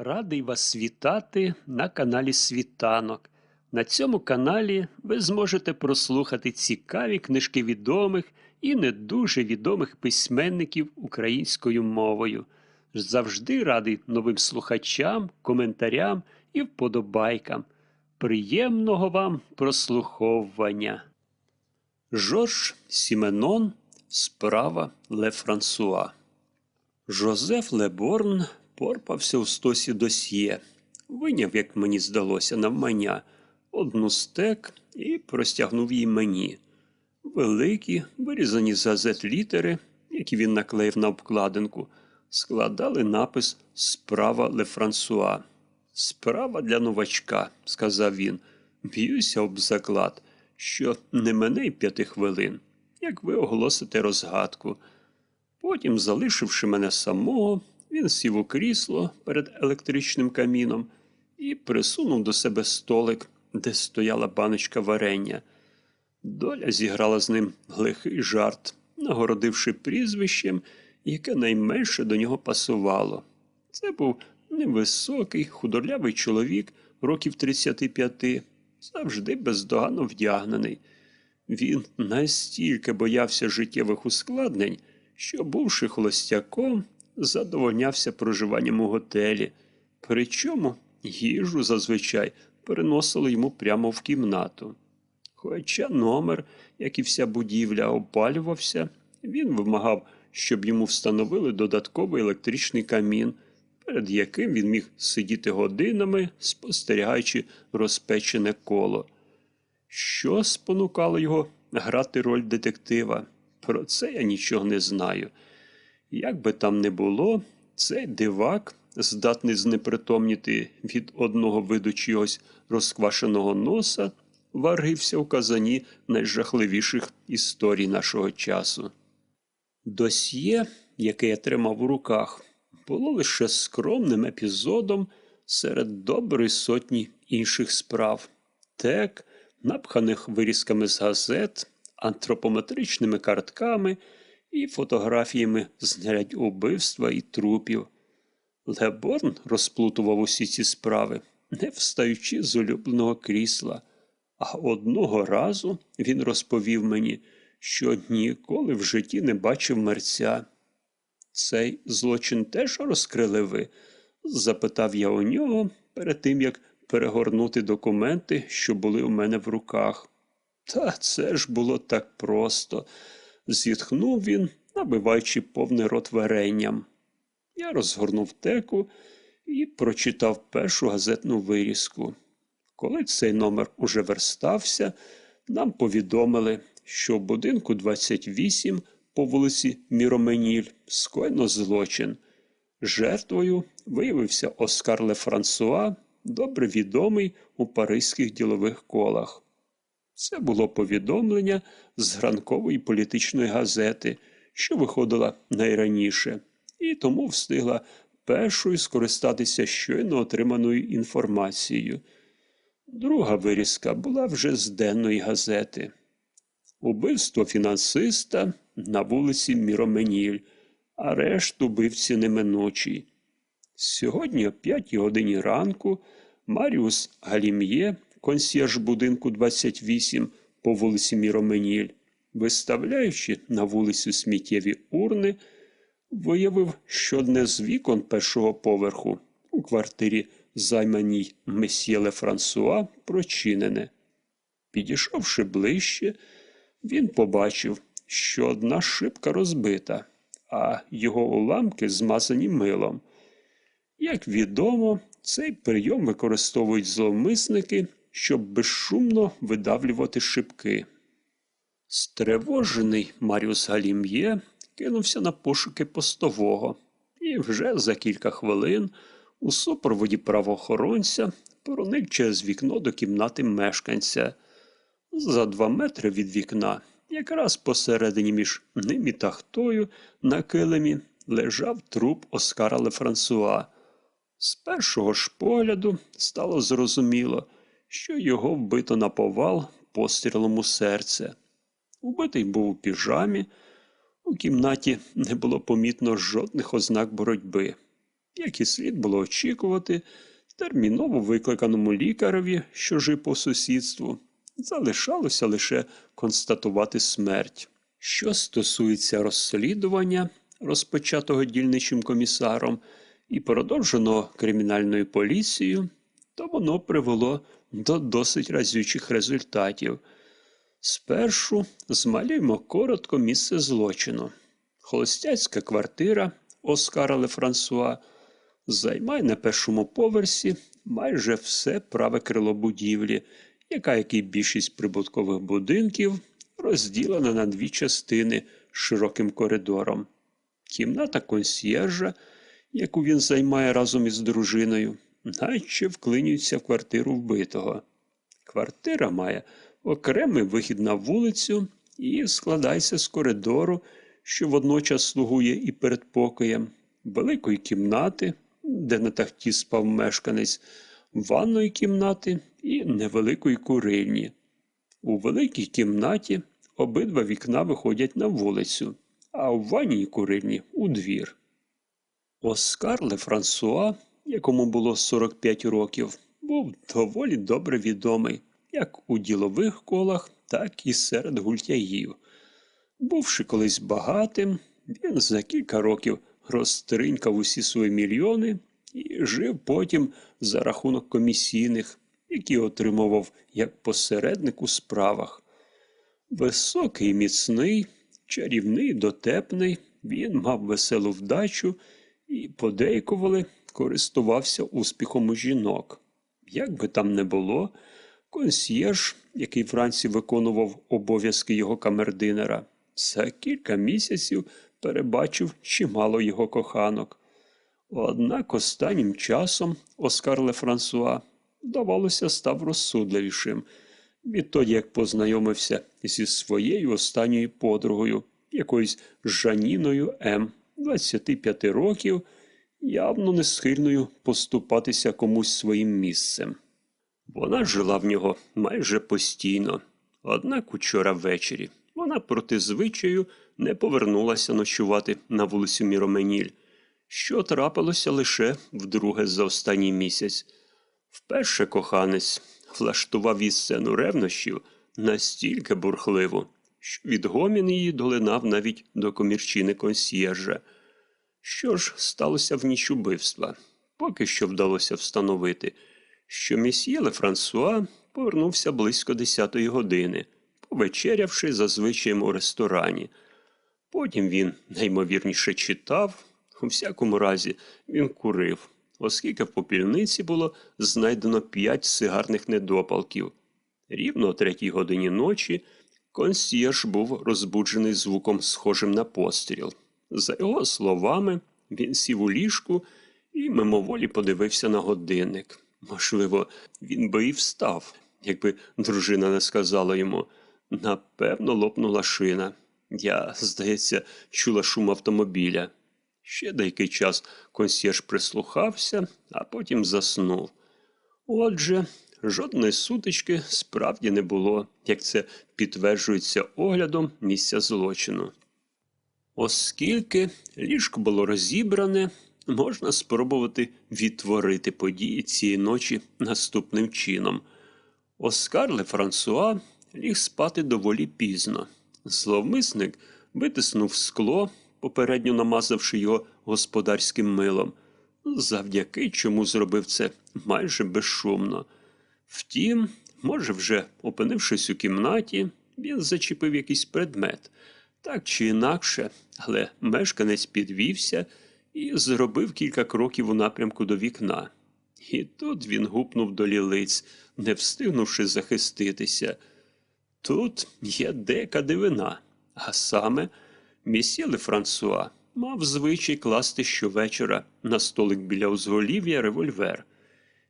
Радий вас вітати на каналі Світанок. На цьому каналі ви зможете прослухати цікаві книжки відомих і не дуже відомих письменників українською мовою. Завжди радий новим слухачам, коментарям і вподобайкам. Приємного вам прослуховування. Жорж Сіменон Справа Ле Франсуа. Жозеф Леборн порпався у стосі досьє, виняв, як мені здалося, навмання, одну стек і простягнув її мені. Великі, вирізані з газет літери, які він наклеїв на обкладинку, складали напис Справа Ле Франсуа. Справа для новачка, сказав він. Б'юся об заклад, що не мене й п'яти хвилин, як ви оголосите розгадку. Потім, залишивши мене самого, він сів у крісло перед електричним каміном і присунув до себе столик, де стояла баночка варення. Доля зіграла з ним глихий жарт, нагородивши прізвищем, яке найменше до нього пасувало. Це був невисокий, худорлявий чоловік років 35, завжди бездоганно вдягнений. Він настільки боявся життєвих ускладнень, що, бувши холостяком, задовольнявся проживанням у готелі, причому їжу зазвичай переносили йому прямо в кімнату. Хоча номер, як і вся будівля, опалювався, він вимагав, щоб йому встановили додатковий електричний камін, перед яким він міг сидіти годинами, спостерігаючи розпечене коло. Що спонукало його грати роль детектива? Про це я нічого не знаю. Як би там не було, цей дивак, здатний знепритомніти від одного виду чогось розквашеного носа, варгився у казані найжахливіших історій нашого часу. Досьє, яке я тримав у руках, було лише скромним епізодом серед доброї сотні інших справ, тек, напханих вирізками з газет, антропометричними картками і фотографіями знарядь убивства і трупів. Леборн розплутував усі ці справи, не встаючи з улюбленого крісла. А одного разу він розповів мені, що ніколи в житті не бачив мерця. Цей злочин теж розкрили ви? запитав я у нього перед тим, як перегорнути документи, що були у мене в руках. Та це ж було так просто, зітхнув він, набиваючи повний рот варенням. Я розгорнув теку і прочитав першу газетну вирізку. Коли цей номер уже верстався, нам повідомили, що в будинку 28 по вулиці Міроменіль скоєно злочин. Жертвою виявився Оскар Ле Франсуа, добре відомий у паризьких ділових колах. Це було повідомлення з гранкової політичної газети, що виходила найраніше, і тому встигла першою скористатися щойно отриманою інформацією. Друга вирізка була вже з денної газети. Убивство фінансиста на вулиці Міроменіль, арешт убивці неминучий. Сьогодні о п'ятій годині ранку Маріус Галім'є, консьєрж будинку 28 по вулиці Міроменіль, виставляючи на вулицю сміттєві урни, виявив, що одне з вікон першого поверху у квартирі, займаній месьє Франсуа, прочинене. Підійшовши ближче, він побачив, що одна шибка розбита, а його уламки змазані милом. Як відомо, цей прийом використовують зловмисники, щоб безшумно видавлювати шибки. Стривожений Маріус Галім'є кинувся на пошуки постового, і вже за кілька хвилин у супроводі правоохоронця проник через вікно до кімнати мешканця. За два метри від вікна, якраз посередині між ним і тахтою, на килимі лежав труп Оскара Лефрансуа. З першого ж погляду стало зрозуміло, що його вбито на повал пострілом у серце. Убитий був у піжамі, у кімнаті не було помітно жодних ознак боротьби. як і слід було очікувати, терміново викликаному лікареві, що жив по сусідству, залишалося лише констатувати смерть. Що стосується розслідування, розпочатого дільничим комісаром і продовженого кримінальною поліцією, то воно привело до досить разючих результатів. Спершу змалюємо коротко місце злочину. Холостяцька квартира Оскара Лефрансуа займає на першому поверсі майже все праве крило будівлі, яка, як і більшість прибуткових будинків, розділена на дві частини широким коридором. Кімната консьєржа, яку він займає разом із дружиною, наче вклинюється в квартиру вбитого. Квартира має окремий вихід на вулицю і складається з коридору, що водночас слугує і передпокоєм, великої кімнати, де на тахті спав мешканець, ванної кімнати і невеликої курильні. У великій кімнаті обидва вікна виходять на вулицю, а у ванній курильні у двір. Оскар Лефрансуа, якому було 45 років, був доволі добре відомий як у ділових колах, так і серед гультяїв. Бувши колись багатим, він за кілька років розтринькав усі свої мільйони і жив потім за рахунок комісійних, які отримував як посередник у справах. Високий, міцний, чарівний, дотепний, він мав веселу вдачу і подейкували користувався успіхом у жінок. Як би там не було, консьєрж, який вранці виконував обов'язки його камердинера, за кілька місяців перебачив чимало його коханок. Однак останнім часом Оскар Лефрансуа, здавалося, став розсудливішим відтоді, як познайомився зі своєю останньою подругою, якоюсь Жаніною М. 25 років, явно не схильною поступатися комусь своїм місцем. Вона жила в нього майже постійно. Однак учора ввечері вона проти звичаю не повернулася ночувати на вулицю Міроменіль, що трапилося лише вдруге за останній місяць. Вперше коханець влаштував їй сцену ревнощів настільки бурхливу, що відгомін її долинав навіть до комірчини консьєржа. Що ж сталося в ніч убивства? Поки що вдалося встановити, що місьє Лефрансуа повернувся близько десятої години, повечерявши зазвичаєм у ресторані. Потім він наймовірніше читав, у всякому разі він курив, оскільки в попільниці було знайдено п'ять сигарних недопалків. Рівно о третій годині ночі консьєрж був розбуджений звуком, схожим на постріл. За його словами, він сів у ліжку і мимоволі подивився на годинник. Можливо, він би і встав, якби дружина не сказала йому. Напевно, лопнула шина. Я, здається, чула шум автомобіля. Ще деякий час консьєрж прислухався, а потім заснув. Отже, жодної сутички справді не було, як це підтверджується оглядом місця злочину. Оскільки ліжко було розібране, можна спробувати відтворити події цієї ночі наступним чином. Оскар Лефрансуа ліг спати доволі пізно. Зловмисник витиснув скло, попередньо намазавши його господарським милом, завдяки чому зробив це майже безшумно. Втім, може, вже опинившись у кімнаті, він зачепив якийсь предмет. Так чи інакше, але мешканець підвівся і зробив кілька кроків у напрямку до вікна. І тут він гупнув до лілиць, не встигнувши захиститися. Тут є дека дивина, а саме місьє Лефрансуа мав звичай класти щовечора на столик біля узголів'я револьвер.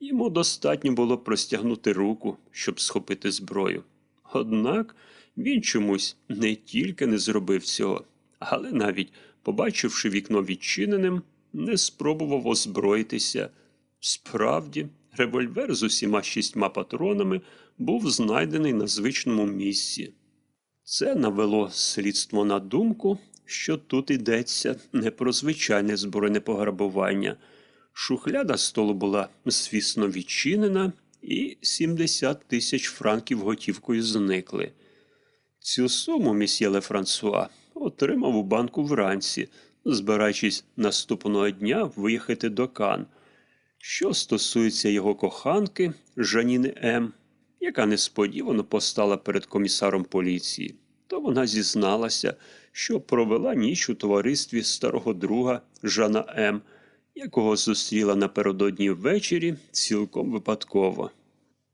Йому достатньо було простягнути руку, щоб схопити зброю. Однак він чомусь не тільки не зробив цього, але навіть, побачивши вікно відчиненим, не спробував озброїтися. Справді, револьвер з усіма шістьма патронами був знайдений на звичному місці. Це навело слідство на думку, що тут йдеться не про звичайне збройне пограбування. Шухляда столу була, звісно, відчинена, і 70 тисяч франків готівкою зникли. Цю суму місьє Лефрансуа отримав у банку вранці, збираючись наступного дня виїхати до Кан. Що стосується його коханки Жаніни М., яка несподівано постала перед комісаром поліції, то вона зізналася, що провела ніч у товаристві старого друга Жана М., якого зустріла напередодні ввечері цілком випадково.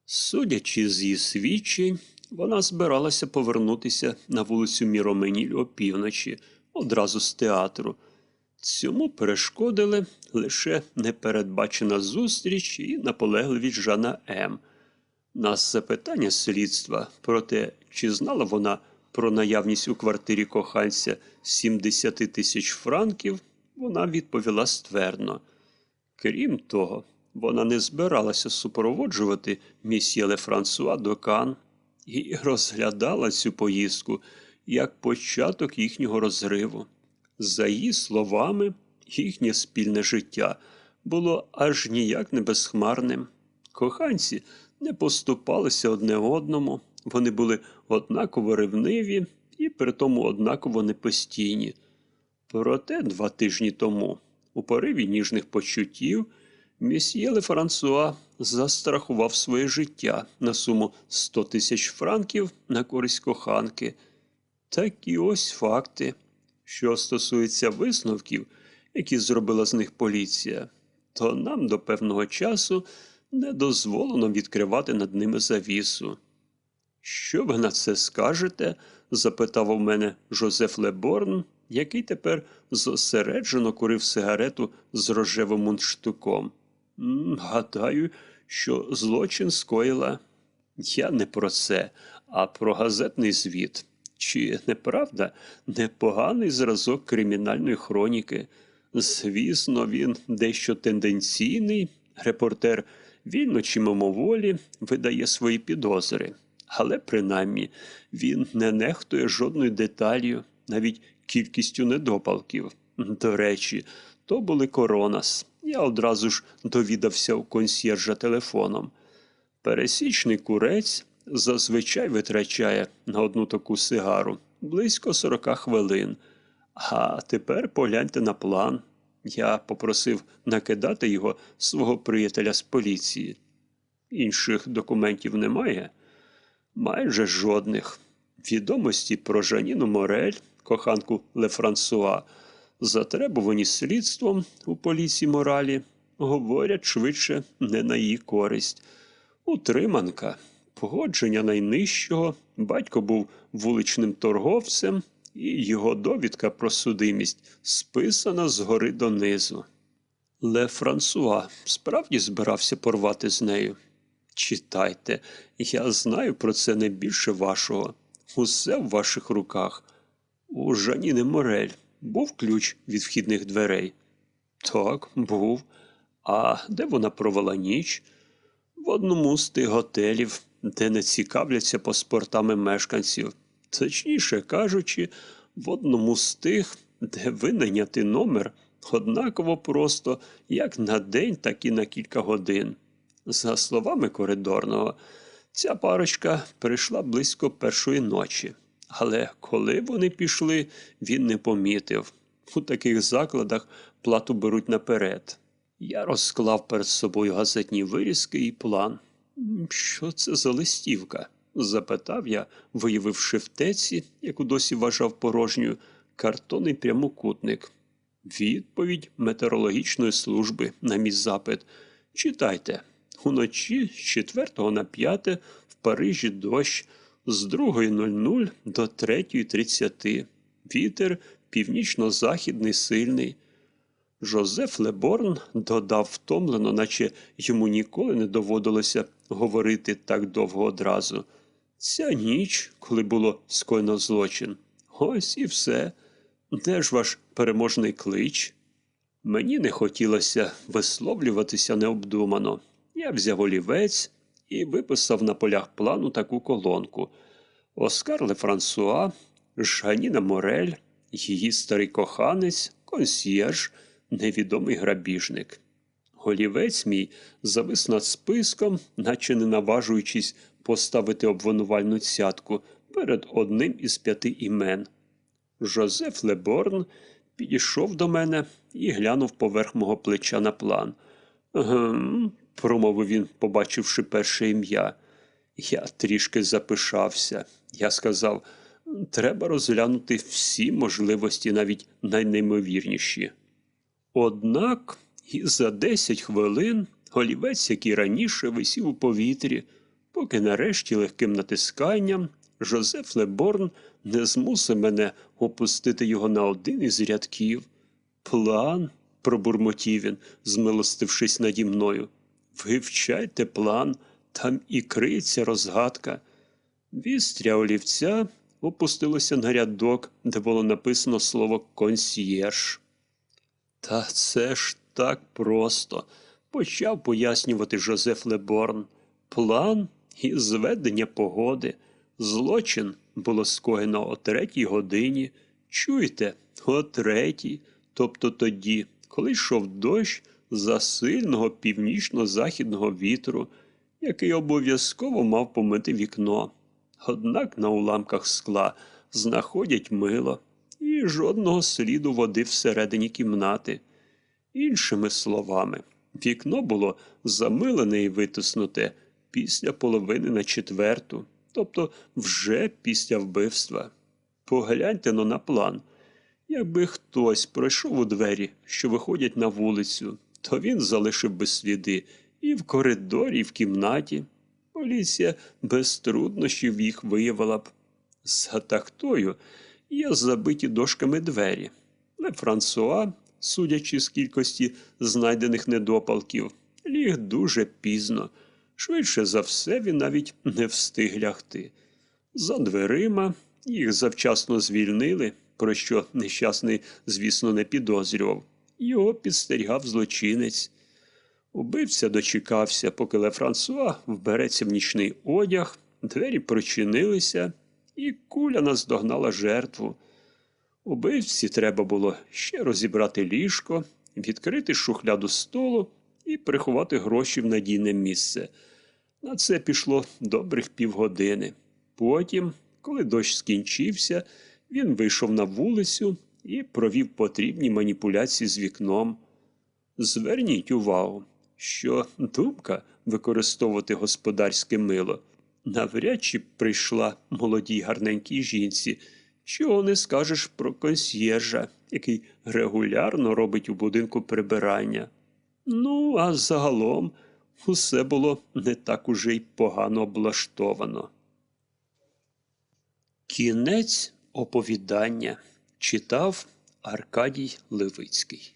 Судячи з її свідчень, вона збиралася повернутися на вулицю Міроменіль опівночі, одразу з театру. Цьому перешкодили лише непередбачена зустріч і наполегливість Жана М. На запитання слідства про те, чи знала вона про наявність у квартирі коханця 70 тисяч франків, вона відповіла ствердно. Крім того, вона не збиралася супроводжувати місьє Лефрансуа до Кан і розглядала цю поїздку як початок їхнього розриву. За її словами, їхнє спільне життя було аж ніяк не безхмарним. Коханці не поступалися одне одному, вони були однаково ревниві і при тому однаково непостійні. Проте два тижні тому, у пориві ніжних почуттів, місьє Лефрансуа застрахував своє життя на суму 100 тисяч франків на користь коханки. Такі ось факти. Що стосується висновків, які зробила з них поліція, то нам до певного часу не дозволено відкривати над ними завісу. Що ви на це скажете? запитав у мене Жозеф Леборн, який тепер зосереджено курив сигарету з рожевим мундштуком. «М, Гадаю, що злочин скоїла. Я не про це, а про газетний звіт. Чи неправда непоганий зразок кримінальної хроніки? Звісно, він дещо тенденційний. Репортер вільно чи мимоволі видає свої підозри. Але принаймні він не нехтує жодною деталью, навіть кількістю недопалків. До речі, то були коронас. Я одразу ж довідався у консьєржа телефоном. Пересічний курець зазвичай витрачає на одну таку сигару близько 40 хвилин. А тепер погляньте на план. Я попросив накидати його свого приятеля з поліції. Інших документів немає? Майже жодних. Відомості про Жаніну Морель, коханку Лефрансуа, затребувані слідством у поліції моралі, говорять швидше не на її користь. Утриманка, погодження найнижчого, батько був вуличним торговцем, і його довідка про судимість списана згори донизу. Ле Франсуа справді збирався порвати з нею. Читайте, я знаю про це не більше вашого. Усе в ваших руках. У Жаніни Морель був ключ від вхідних дверей? Так, був. А де вона провела ніч? В одному з тих готелів, де не цікавляться паспортами мешканців. Точніше кажучи, в одному з тих, де винайняти номер однаково просто як на день, так і на кілька годин. За словами коридорного, ця парочка прийшла близько першої ночі. Але коли вони пішли, він не помітив. У таких закладах плату беруть наперед. Я розклав перед собою газетні вирізки і план. Що це за листівка? запитав я, виявивши в теці, яку досі вважав порожньою, картонний прямокутник. Відповідь метеорологічної служби на мій запит. Читайте. Уночі з 4 на 5 в Парижі дощ з 2.00 до 3.30. Вітер північно-західний сильний. Жозеф Леборн додав втомлено, наче йому ніколи не доводилося говорити так довго одразу. Ця ніч, коли було скоєно злочин. Ось і все. Де ж ваш переможний клич? Мені не хотілося висловлюватися необдумано. Я взяв олівець і виписав на полях плану таку колонку. Оскар Лефрансуа, Жаніна Морель, її старий коханець, консьєрж, невідомий грабіжник. Олівець мій завис над списком, наче не наважуючись поставити обвинувальну цятку перед одним із п'яти імен. Жозеф Леборн підійшов до мене і глянув поверх мого плеча на план. Гм, промовив він, побачивши перше ім'я. Я трішки запишався. Я сказав, треба розглянути всі можливості, навіть найнеймовірніші. Однак і за десять хвилин олівець, який раніше висів у повітрі, поки нарешті легким натисканням Жозеф Леборн не змусив мене опустити його на один із рядків. План, пробурмотів він, змилостившись наді мною. Вивчайте план, там і криється розгадка. Вістря олівця опустилося на рядок, де було написано слово консьєрж. Та це ж так просто, почав пояснювати Жозеф Леборн. План і зведення погоди. Злочин було скоєно о третій годині. Чуєте, о третій, тобто тоді, коли йшов дощ за сильного північно-західного вітру, який обов'язково мав помити вікно. Однак на уламках скла знаходять мило і жодного сліду води всередині кімнати. Іншими словами, вікно було замилене і витиснуте після половини на четверту, тобто вже після вбивства. Погляньте но на план. Якби хтось пройшов у двері, що виходять на вулицю, то він залишив би сліди і в коридорі, і в кімнаті. Поліція без труднощів їх виявила б. За тахтою є забиті дошками двері. Ле Франсуа, судячи з кількості знайдених недопалків, ліг дуже пізно. Швидше за все він навіть не встиг лягти. За дверима їх завчасно звільнили, про що нещасний, звісно, не підозрював. Його підстерігав злочинець. Убивця дочекався, поки Ле Франсуа вбереться в нічний одяг, двері прочинилися, і куля наздогнала жертву. Убивці треба було ще розібрати ліжко, відкрити шухляду столу і приховати гроші в надійне місце. На це пішло добрих півгодини. Потім, коли дощ скінчився, він вийшов на вулицю і провів потрібні маніпуляції з вікном. Зверніть увагу, що думка використовувати господарське мило навряд чи прийшла молодій гарненькій жінці, чого не скажеш про консьєржа, який регулярно робить у будинку прибирання. Ну, а загалом усе було не так уже й погано облаштовано. Кінець оповідання читав Аркадій Левицький.